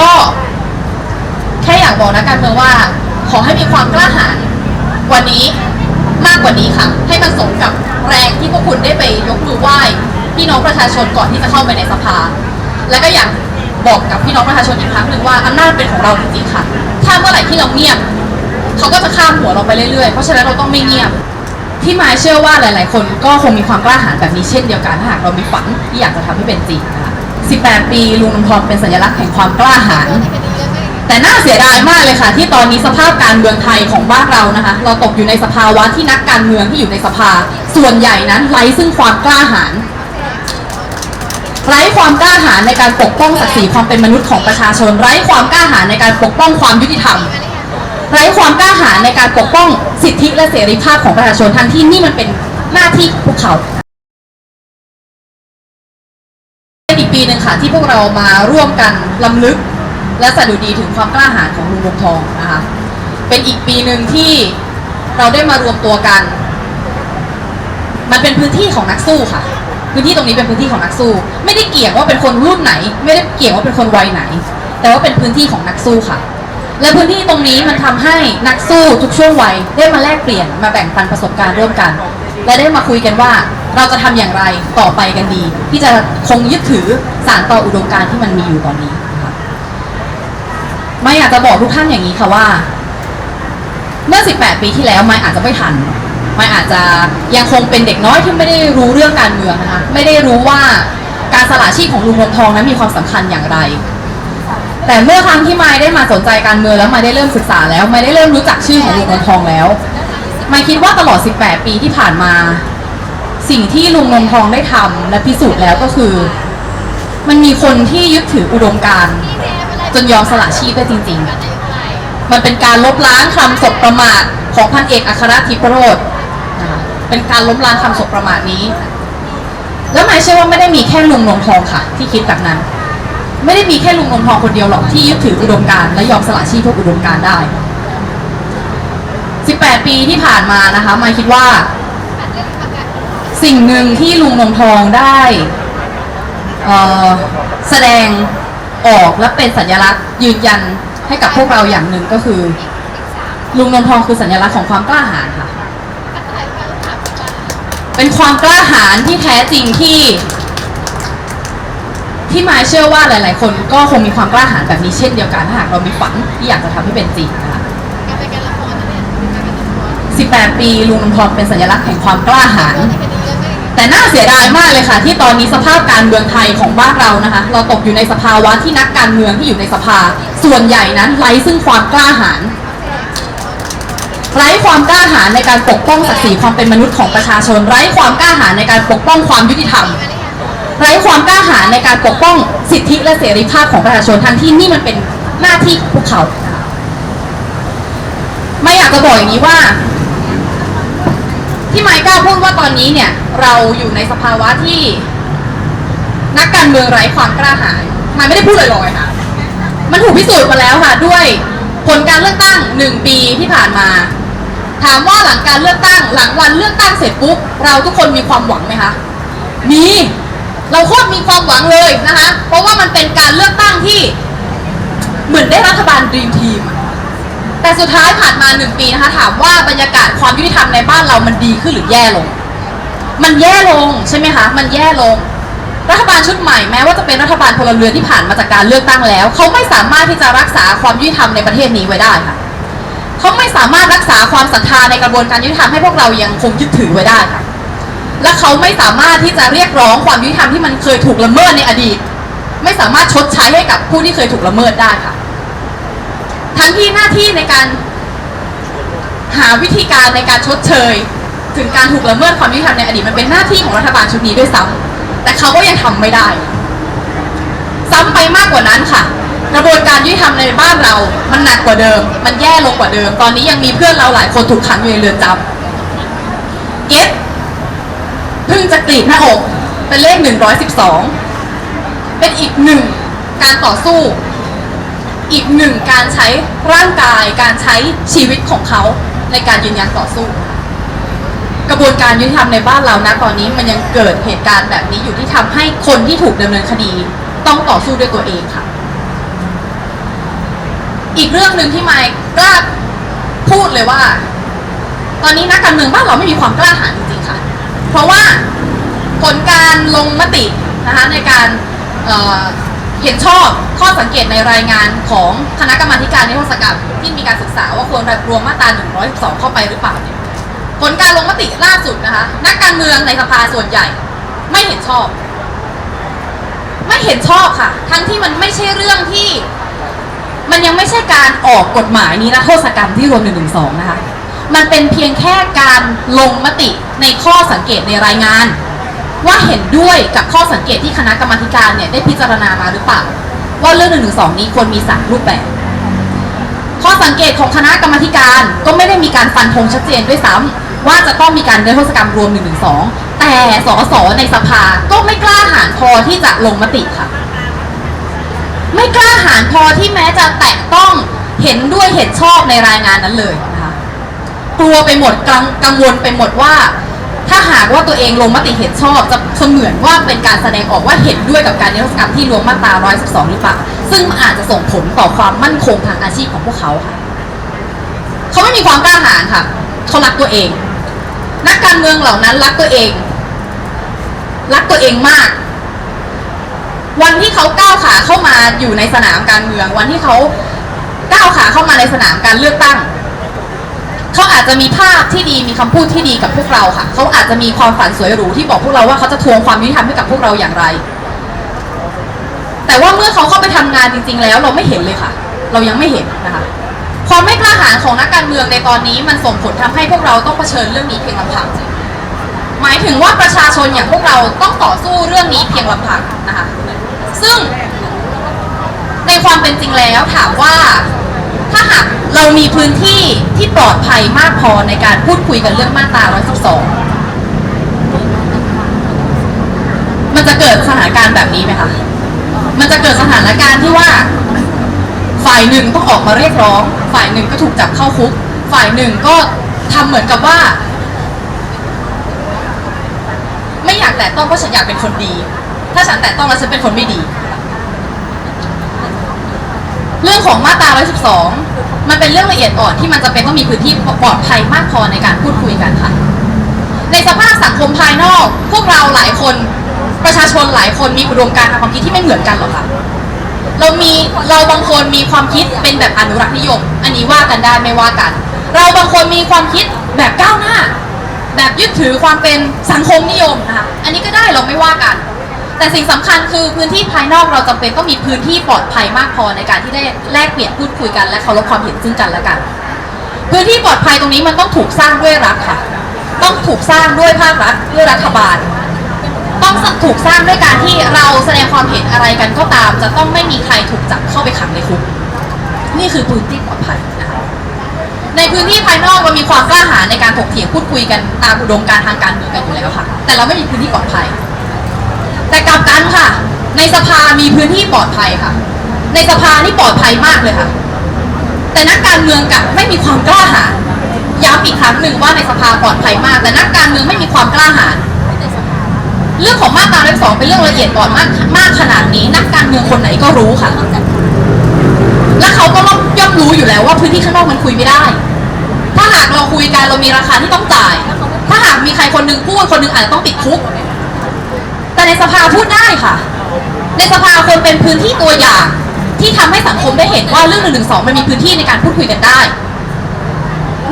ก็แค่อยากบอกนักการเมืองว่า ขอให้มีความกล้าหาญกว่านี้มากกว่านี้ค่ะ ให้มันสมกับแรงที่พวกคุณได้ไปยกมือไหว้พี่น้องประชาชนก่อนที่จะเข้าไปในสภา และก็อยากบอกกับพี่น้องประชาชนอีกครั้งหนึ่งว่าอำนาจเป็นของเราจริงๆค่ะ ถ้าเมื่อไหร่ที่เราเงียบเขาก็จะข้ามหัวเราไปเรื่อยๆ เพราะฉะนั้นเราต้องไม่เงียบ พี่มายเชื่อว่าหลาย ๆ คนก็คงมีความกล้าหาญแบบนี้เช่นเดียวกันถ้าหากเรามีฝันที่อยากจะทำให้เป็นจริงนะคะ 18 ปีลุงนนทรเป็นสัญลักษณ์แห่งความกล้าหาญแต่น่าเสียดายมากเลยค่ะ ที่ตอนนี้สภาพการเมืองไทยของบ้านเรานะคะ เราตกอยู่ในสภาวะที่นักการเมืองที่อยู่ในสภา ส่วนใหญ่นั้นไร้ซึ่งความกล้าหาญไร้ความกล้าหาญในการปกป้องศักดิ์ศรีความเป็นมนุษย์ของประชาชน ไร้ความกล้าหาญในการปกป้องความยุติธรรม ไร้ความกล้าหาญในการปกป้องสิทธิและเสรีภาพของประชาชนทั้งที่นี่มันเป็นหน้าที่ของพวกเขา หนึ่งค่ะที่พวกเรามาร่วมกันลำลึก และสดุดีถึงความกล้าหาญของลุงวงทองนะคะเป็นอีกปีหนึ่งที่เราได้มารวมตัวกัน มันเป็นพื้นที่ของนักสู้ค่ะ พื้นที่ตรงนี้เป็นพื้นที่ของนักสู้ ไม่ได้เกี่ยงว่าเป็นคนรุ่นไหน ไม่ได้เกี่ยงว่าเป็นคนวัยไหน แต่ว่าเป็นพื้นที่ของนักสู้ค่ะ และพื้นที่ตรงนี้มันทำให้นักสู้ทุกช่วงวัยได้มาแลกเปลี่ยนมาแบ่งปันประสบการณ์ร่วมกัน และได้มาคุยกันว่า เราจะทำอย่างไรต่อไปกันดี ที่จะคงยึดถือสารต่ออุดมการณ์ที่มันมีอยู่ตอนนี้ไม่อยากจะบอกทุกท่านอย่างนี้ค่ะว่า เมื่อ 18 ปีที่แล้วไม่อาจจะไม่ทันไม่อาจจะยังคงเป็นเด็กน้อยที่ไม่ได้รู้เรื่องการเมืองนะคะไม่ได้รู้ว่าการสละชีพของลุงรวงทองนั้นมีความสำคัญอย่างไร แต่เมื่อครั้งที่ไม่ได้มาสนใจการเมืองแล้วไม่ได้เริ่มศึกษาแล้วไม่ได้เริ่มรู้จักชื่อของลุงรวงทองแล้วไม่คิดว่าตลอด 18 ปีที่ผ่านมา สิ่งที่ลุงรวงทองได้ทำและพิสูจน์แล้วก็คือ มันมีคนที่ยึดถืออุดมการณ์จนยอมสละชีพได้จริง ๆ มันเป็นการลบล้างคำสบประมาทของพันเอกอัครทิพโรธเป็นการล้มล้างคำสบประมาทนี้ แล้วหมายเชื่อว่าไม่ได้มีแค่ลุงนงทองค่ะ ที่คิดแบบนั้น ไม่ได้มีแค่ลุงนงทองคนเดียวหรอกที่ยึดถืออุดมการณ์และยอมสละชีพเพื่ออุดมการณ์ได้ 18 ปีที่ผ่านมานะคะหมายคิดว่า สิ่งหนึ่งที่ลุงนงทองได้เอ่อแสดงออกและเป็นสัญลักษณ์ยืนยันให้กับพวกเราอย่างหนึ่งก็คือ ลุงนงทองคือสัญลักษณ์ของความกล้าหาญค่ะ เป็นความกล้าหาญที่แท้จริงที่ ที่หมายเชื่อว่าหลาย ๆ คนก็คงมีความกล้าหาญแบบนี้เช่นเดียวกันถ้าหากเรามีฝันที่อยากจะทำให้เป็นจริงนะคะ18 ปีลุงนงทองเป็นสัญลักษณ์แห่งความกล้าหาญ แต่น่าเสียดายมากเลยค่ะ ที่ตอนนี้สภาพการเมืองไทยของบ้านเรานะคะ เราตกอยู่ในสภาวะที่นักการเมืองที่อยู่ในสภา ส่วนใหญ่นั้นไร้ซึ่งความกล้าหาญไร้ความกล้าหาญในการปกป้องศักดิ์ศรีความเป็นมนุษย์ของประชาชน ไร้ความกล้าหาญในการปกป้องความยุติธรรม ไร้ความกล้าหาญในการปกป้องสิทธิและเสรีภาพของประชาชนทั้งที่นี่มันเป็นหน้าที่พวกเขา ไม่อยากจะบอกอย่างนี้ว่า ที่ไมค์กล้าพูดว่าตอนนี้เนี่ย เราอยู่ในสภาวะที่ นักการเมืองไร้ความกล้าหาญมค์ไม่ได้พูดลอยๆค่ะ มันถูกพิสูจน์มาแล้วค่ะ ด้วยผลการเลือกตั้งหนึ่งปีที่ผ่านมา ถามว่าหลังการเลือกตั้ง หลังวันเลือกตั้งเสร็จปุ๊บเราทุกคนมีความหวังไหมคะมีเราโคตรมีความหวังเลยนะคะ เพราะว่ามันเป็นการเลือกตั้งที่ เหมือนได้รัฐบาลดีมทีมแต่สุดท้ายผ่านมาหนึ่งปีนะคะถามว่าบรรยากาศความยุติธรรมในบ้านเรามันดีขึ้นหรือแย่ลง มันแย่ลงใช่ไหมคะ มันแย่ลง รัฐบาลชุดใหม่แม้ว่าจะเป็นรัฐบาลพลเรือนที่ผ่านมาจากการเลือกตั้งแล้ว เขาไม่สามารถที่จะรักษาความยุติธรรมในประเทศนี้ไว้ได้ค่ะ เขาไม่สามารถรักษาความศรัทธาในกระบวนการยุติธรรมให้พวกเรายังคงยึดถือไว้ได้ค่ะ และเขาไม่สามารถที่จะเรียกร้องความยุติธรรมที่มันเคยถูกละเมิดในอดีต ไม่สามารถชดใช้ให้กับผู้ที่เคยถูกละเมิดได้ค่ะ ทั้งที่หน้าที่ในการหาวิธีการในการชดเชย ถึงการถูกละเมิดความยุติธรรมในอดีตมันเป็นหน้าที่ของรัฐบาลชุดนี้ด้วยซ้ำแต่เขาก็ยังทำไม่ได้ ซ้ำไปมากกว่านั้นค่ะ กระบวนการยุติธรรมในบ้านเรา มันหนักกว่าเดิม มันแย่ลงกว่าเดิม ตอนนี้ยังมีเพื่อนเราหลายคนถูกขังอยู่ในเรือนจำเก็ตเพิ่งจะกรีดหน้าอกเป็นเลข112เป็นอีกหนึ่งการต่อสู้ อีกหนึ่งการใช้ร่างกาย การใช้ชีวิตของเขาในการยืนยันต่อสู้ กระบวนการยุติธรรมในบ้านเรานะตอนนี้มันยังเกิดเหตุการณ์แบบนี้อยู่ที่ทำให้คนที่ถูกดำเนินคดี ต้องต่อสู้ด้วยตัวเองค่ะ อีกเรื่องหนึ่งที่ไม่กล้าพูดเลยว่า ตอนนี้นักการเมืองบ้านเราไม่มีความกล้าหาญจริงๆค่ะ เพราะว่าผลการลงมตินะคะในการเเห็นชอบข้อสังเกตในรายงานของคณะกรรมาการนิรโทษกรรมที่มีการศึกษาว่าควรรวมมาตรา112 เข้าไปหรือเปล่าเนี่ย ผลการลงมติล่าสุดนะคะ นักการเมืองในสภาส่วนใหญ่ ไม่เห็นชอบ ไม่เห็นชอบค่ะ ทั้งที่มันไม่ใช่เรื่องที่ มันยังไม่ใช่การออกกฎหมายนี้นะโทษกรรมที่รวม112นะคะ มันเป็นเพียงแค่การลงมติในข้อสังเกตในรายงาน ว่าเห็นด้วยกับข้อสังเกตที่คณะกรรมการเนี่ยได้พิจารณามาหรือเปล่า ว่าเรื่อง112นี้ควรมีสามรูปแบบ ข้อสังเกตของคณะกรรมการก็ไม่ได้มีการฟันธงชัดเจนด้วยซ้ำว่าจะต้องมีการเดินโทษกรรมรวม112แต่สสในสภาก็ไม่กล้าหาญพอที่จะลงมติค่ะ ไม่กล้าหาญพอที่แม้จะแตะต้องเห็นด้วยเห็นชอบในรายงานนั้นเลยนะคะกลัวไปหมดกังกังวลไปหมดว่า ถ้าหากว่าตัวเองลงมติเห็นชอบ จะเสมือนว่าเป็นการแสดงออกว่าเห็นด้วยกับการนิรโทษกรรมที่รวมมาตรา 112 หรือเปล่า ซึ่งอาจจะส่งผลต่อความมั่นคงทางอาชีพของพวกเขาค่ะ เขาไม่มีความกล้าหาญค่ะ เขารักตัวเอง นักการเมืองเหล่านั้นรักตัวเอง รักตัวเองมาก วันที่เขาก้าวขาเข้ามาอยู่ในสนามการเมือง วันที่เขาก้าวขาเข้ามาในสนามการเลือกตั้ง เขาอาจจะมีภาพที่ดีมีคำพูดที่ดีกับพวกเราค่ะ เขาอาจจะมีความฝันสวยหรูที่บอกพวกเราว่าเขาจะทวงความยุติธรรมให้กับพวกเราอย่างไร แต่ว่าเมื่อเขาเข้าไปทำงานจริง ๆ แล้วเราไม่เห็นเลยค่ะ เรายังไม่เห็นนะคะ ความไม่กล้าหาญของนักการเมืองในตอนนี้มันส่งผลทำให้พวกเราต้องเผชิญเรื่องนี้เพียงลำพังหมายถึงว่าประชาชนอย่างพวกเราต้องต่อสู้เรื่องนี้เพียงลำพังนะคะ ซึ่งในความเป็นจริงแล้วถามว่าถ้าหาก เรามีพื้นที่ที่ปลอดภัยมากพอในการพูดคุยกันเรื่องมาตรา 112 มันจะเกิดสถานการณ์แบบนี้ไหมคะ มันจะเกิดสถานการณ์ที่ว่า ฝ่ายหนึ่งต้องออกมาเรียกร้อง ฝ่ายหนึ่งก็ถูกจับเข้าคุก ฝ่ายหนึ่งก็ทำเหมือนกับว่า ไม่อยากแตะต้องเพราะฉันอยากเป็นคนดี ถ้าฉันแตะต้องแล้วฉันเป็นคนไม่ดี เรื่องของมาตรา 112 มันเป็นเรื่องละเอียดอ่อนที่มันจะเป็นต้องมีพื้นที่ปลอดภัยมากพอในการพูดคุยกันค่ะ ในสภาพสังคมภายนอก พวกเราหลายคนประชาชนหลายคนมีอุดมการณ์ทางความคิดที่ไม่เหมือนกันหรอกค่ะเรามีเราบางคนมีความคิดเป็นแบบอนุรักษ์นิยม อันนี้ว่ากันได้ไม่ว่ากัน เราบางคนมีความคิดแบบก้าวหน้า แบบยึดถือความเป็นสังคมนิยมนะคะอันนี้ก็ได้เราไม่ว่ากัน แต่สิ่งสำคัญคือพื้นที่ภายนอกเราจำเป็นต้องมีพื้นที่ปลอดภัยมากพอในการที่ได้แลกเปลี่ยนพูดคุยกันและเคารพความเห็นซึ่งกันและกัน พื้นที่ปลอดภัยตรงนี้มันต้องถูกสร้างด้วยรัฐค่ะ ต้องถูกสร้างด้วยภาครัฐด้วยรัฐบาล ต้องถูกสร้างด้วยการที่เราแสดงความเห็นอะไรกันก็ตาม จะต้องไม่มีใครถูกจับเข้าไปขังในคุกนี่คือพื้นที่ปลอดภัยนะคะในพื้นที่ภายนอกเรามีความกล้าหาญในการถกเถียงพูดคุยกันตามอุดมการทางการเมืองกันอยู่แล้วค่ะ แต่เราไม่มีพื้นที่ปลอดภัย แต่กลับกันค่ะ ในสภามีพื้นที่ปลอดภัยค่ะ ในสภานี่ปลอดภัยมากเลยค่ะ แต่นักการเมืองกลับไม่มีความกล้าหาญย้ำอีกครั้งหนึ่งว่าในสภาปลอดภัยมาก แต่นักการเมืองไม่มีความกล้าหาญเรื่องของมาตรา1 2เป็นเรื่องละเอียดอ่อนมากมากขนาดนี้ นักการเมืองคนไหนก็รู้ค่ะ และเขาก็ย่อมรู้อยู่แล้วว่าพื้นที่ข้างนอกมันคุยไม่ได้ ถ้าหากเราคุยกันเรามีราคาที่ต้องจ่าย ถ้าหากมีใครคนหนึงพูดคนหนึงอาจจะต้องติดคุก แต่ในสภาพูดได้ค่ะ ในสภาควรเป็นพื้นที่ตัวอย่าง ที่ทำให้สังคมได้เห็นว่าเรื่องหนึ่งหนึ่งสองมันมีพื้นที่ในการพูดคุยกันได้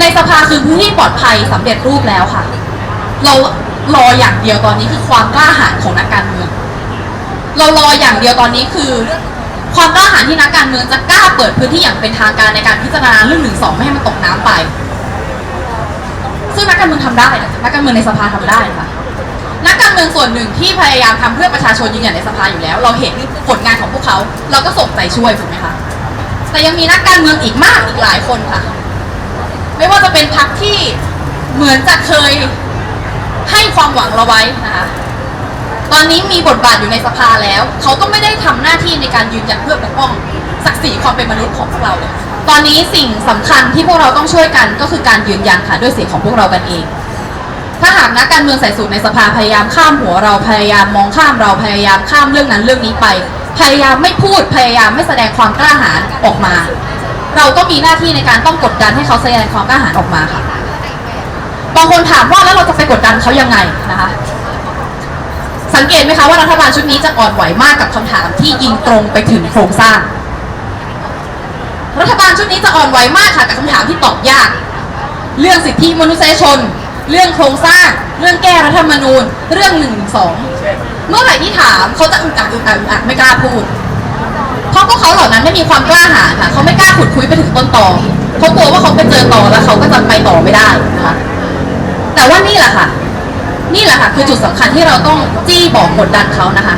ในสภาคือพื้นที่ปลอดภัยสำเร็จรูปแล้วค่ะ เรารออย่างเดียวตอนนี้คือความกล้าหาญของนักการเมือง เรารออย่างเดียวตอนนี้คือ ความกล้าหาญที่นักการเมืองจะกล้าเปิดพื้นที่อย่างเป็นทางการในการพิจารณาเรื่องหนึ่งสองไม่ให้มันตกน้ำไป ซึ่งนักการเมืองทำได้นักการเมืองในสภาทำได้ค่ะ นักการเมืองส่วนหนึ่งที่พยายามทำเพื่อประชาชนยืนหยัดในสภาอยู่แล้ว เราเห็นผลงานของพวกเขา เราก็ส่งใจช่วยถูกไหมคะแต่ยังมีนักการเมืองอีกมากอีกหลายคนค่ะ ไม่ว่าจะเป็นพรรคที่เหมือนจะเคยให้ความหวังเราไว้นะคะตอนนี้มีบทบาทอยู่ในสภาแล้ว เขาก็ไม่ได้ทำหน้าที่ในการยืนหยัดเพื่อปกป้องศักดิ์ศรีความเป็นมนุษย์ของพวกเราเลยตอนนี้สิ่งสำคัญที่พวกเราต้องช่วยกันก็คือการยืนยันค่ะด้วยเสียงของพวกเรากันเอง ถ้าหากนักการเมืองใส่สูตรในสภาพยายามข้ามหัวเราพยายามมองข้ามเราพยายามข้ามเรื่องนั้นเรื่องนี้ไป พยายามไม่พูดพยายามไม่แสดงความกล้าหาญออกมา เราก็มีหน้าที่ในการต้องกดดันให้เขาแสดงความกล้าหาญออกมาค่ะบางคนถามว่าแล้วเราจะไปกดดันเขายังไงนะคะ สังเกตไหมคะว่ารัฐบาลชุดนี้จะอ่อนไหวมากกับคำถามที่ยิงตรงไปถึงโครงสร้าง รัฐบาลชุดนี้จะอ่อนไหวมากค่ะกับคำถามที่ตอบยาก เรื่องสิทธิมนุษยชน เรื่องโครงสร้าง เรื่องแก้รัฐธรรมนูญ เรื่องหนึ่งสอง เมื่อไหร่ที่ถามเขาจะอึดอัดอึดอัดอึดอัดไม่กล้าพูด เพราะพวกเขาเหล่านั้นไม่มีความกล้าหาญค่ะ เขาไม่กล้าขุดคุยไปถึงต้นตอเขากลัวว่าเขาไปเจอตอแล้วเขาก็จะไปต่อไม่ได้นะคะแต่ว่านี่แหละค่ะ นี่แหละค่ะคือจุดสำคัญที่เราต้องจี้บอกกดดันเขานะคะ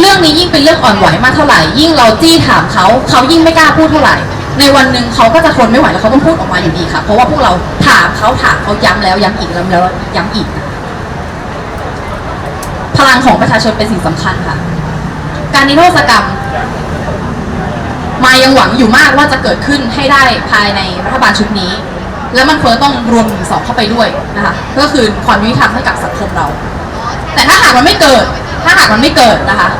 เรื่องนี้ยิ่งเป็นเรื่องอ่อนไหวมากเท่าไหร่ ยิ่งเราจี้ถามเขา เขายิ่งไม่กล้าพูดเท่าไหร่ ในวันหนึ่งเขาก็จะทนไม่ไหวแล้วเขาต้องพูดออกมาอยู่ดีค่ะ เพราะว่าพวกเราถามเขาถามเขาย้ำแล้วย้ำอีกย้ำแล้วย้ำอีก พลังของประชาชนเป็นสิ่งสำคัญค่ะ การนิรโทษกรรม มายังหวังอยู่มากว่าจะเกิดขึ้นให้ได้ภายในรัฐบาลชุดนี้ แล้วมันควรต้องรวมถึงสองเข้าไปด้วยนะคะก็คือความยุติธรรมให้กับสังคมเรา แต่ถ้าหากมันไม่เกิด ถ้าหากมันไม่เกิดนะคะ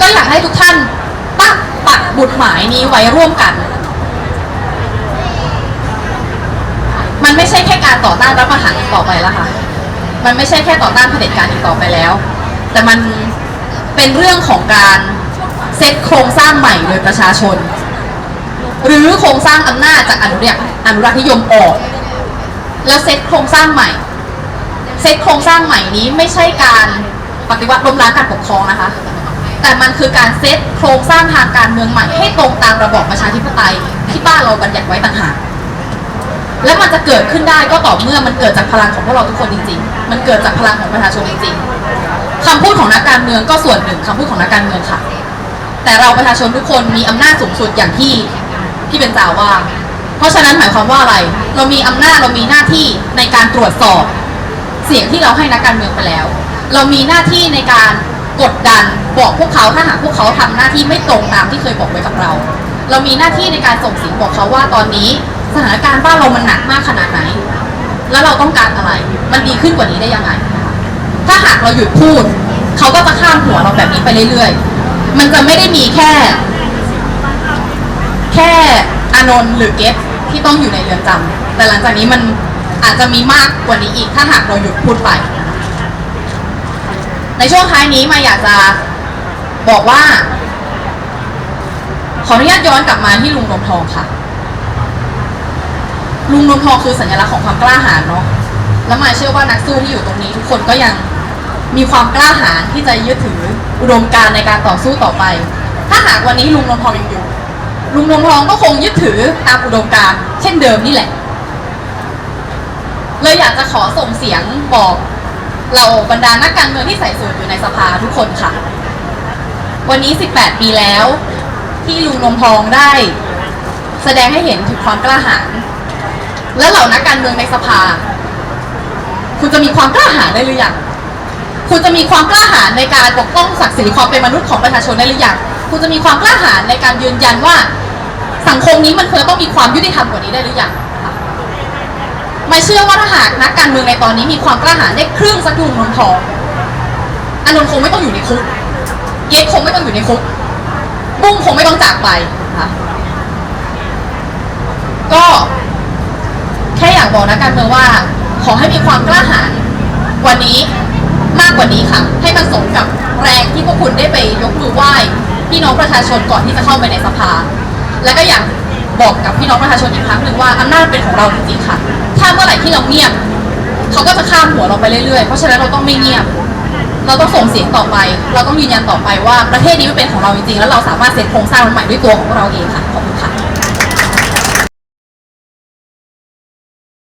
ก็อยากให้ทุกท่านปักปักบุตรหมายนี้ไว้ร่วมกัน มันไม่ใช่แค่การต่อต้านรัฐประหารอีกต่อไปแล้วค่ะ มันไม่ใช่แค่ต่อต้านเผด็จการอีกต่อไปแล้ว แต่มันเป็นเรื่องของการเซตโครงสร้างใหม่โดยประชาชน หรือโครงสร้างอำนาจจากอนุรักษ์อนุรักษ์นิยมออก แล้วเซตโครงสร้างใหม่ เซตโครงสร้างใหม่นี้ไม่ใช่การปฏิวัติล้มล้างการปกครองนะคะ แต่มันคือการเซตโครงสร้างทางการเมืองใหม่ให้ตรงตามระบอบประชาธิปไตยที่บ้านเราบัญญัติไว้ต่างหาก และมันจะเกิดขึ้นได้ก็ต่อเมื่อมันเกิดจากพลังของพวกเราทุกคนจริง ๆ มันเกิดจากพลังของประชาชนจริงๆคำพูดของนักการเมืองก็ส่วนหนึ่งคำพูดของนักการเมืองค่ะ แต่เราประชาชนทุกคนมีอำนาจสูงสุดอย่างที่พี่เป็นจ่าว่า เพราะฉะนั้นหมายความว่าอะไร เรามีอำนาจเรามีหน้าที่ในการตรวจสอบเสียงที่เราให้นักการเมืองไปแล้ว เรามีหน้าที่ในการกดดันบอกพวกเขาถ้าหากพวกเขาทำหน้าที่ไม่ตรงตามที่เคยบอกไว้กับเรา เรามีหน้าที่ในการส่งเสียงบอกเขาว่าตอนนี้ สถานการณ์บ้านเรามันหนักมากขนาดไหน แล้วเราต้องการอะไร มันดีขึ้นกว่านี้ได้ยังไง ถ้าหากเราหยุดพูด เขาก็จะข้ามหัวเราแบบนี้ไปเรื่อยๆ มันจะไม่ได้มีแค่ แค่อานนท์หรือเกตที่ต้องอยู่ในเรือนจำแต่หลังจากนี้มันอาจจะมีมากกว่านี้อีก ถ้าหากเราหยุดพูดไป ในช่วงท้ายนี้มาอยากจะบอกว่า ขออนุญาตย้อนกลับมาที่ลุงนมทองค่ะ ลุงนมทองคือสัญลักษณ์ของความกล้าหาญเนาะแล้วมาเชื่อว่านักสู้ที่อยู่ตรงนี้ ทุกคนก็ยังมีความกล้าหาญที่จะยึดถืออุดมการณ์ในการต่อสู้ต่อไป ถ้าหากวันนี้ลุงนมทองยังอยู่ ลุงนมทองก็คงยึดถือตามอุดมการณ์เช่นเดิมนี่แหละเลยอยากจะขอส่งเสียงบอกเราบรรดานักการเมืองที่ใส่สูทอยู่ในสภาทุกคนค่ะ วันนี้ 18 ปีแล้ว ที่ลุงนมทองได้ แสดงให้เห็นถึงความกล้าหาญ และเหล่านักการเมืองในสภา คุณจะมีความกล้าหาญได้หรือยังคุณจะมีความกล้าหาญในการปกป้องศักดิ์ศรีความเป็นมนุษย์ของประชาชนได้หรือยังคุณจะมีความกล้าหาญในการยืนยันว่า สังคมนี้มันควรต้องมีความยุติธรรมกว่านี้ได้หรือยังไม่เชื่อว่าถ้าหากนักการเมืองในตอนนี้มีความกล้าหาญได้ครึ่งสักลุงนนทองอานนท์คงไม่ต้องอยู่ในคุกเกตคงไม่ต้องอยู่ในคุกบุ้งคงไม่ต้องจากไปค่ะก็ แค่อยากบอกนักการเมืองว่า ขอให้มีความกล้าหาญกว่านี้มากกว่านี้ค่ะ ให้มันสมกับแรงที่พวกคุณได้ไปยกมือไหว้พี่น้องประชาชนก่อนที่จะเข้าไปในสภา และก็อยากบอกกับพี่น้องประชาชนอีกครั้งหนึ่งว่าอำนาจเป็นของเราจริงๆค่ะ ถ้าเมื่อไหร่ที่เราเงียบเขาก็จะข้ามหัวเราไปเรื่อยๆ เพราะฉะนั้นเราต้องไม่เงียบ เราต้องส่งเสียงต่อไป เราต้องยืนยันต่อไปว่าประเทศนี้มันเป็นของเราจริงๆ แล้วเราสามารถเซตโครงสร้างมันใหม่ด้วยตัวของเราเองค่ะ ขอบคุณค่ะ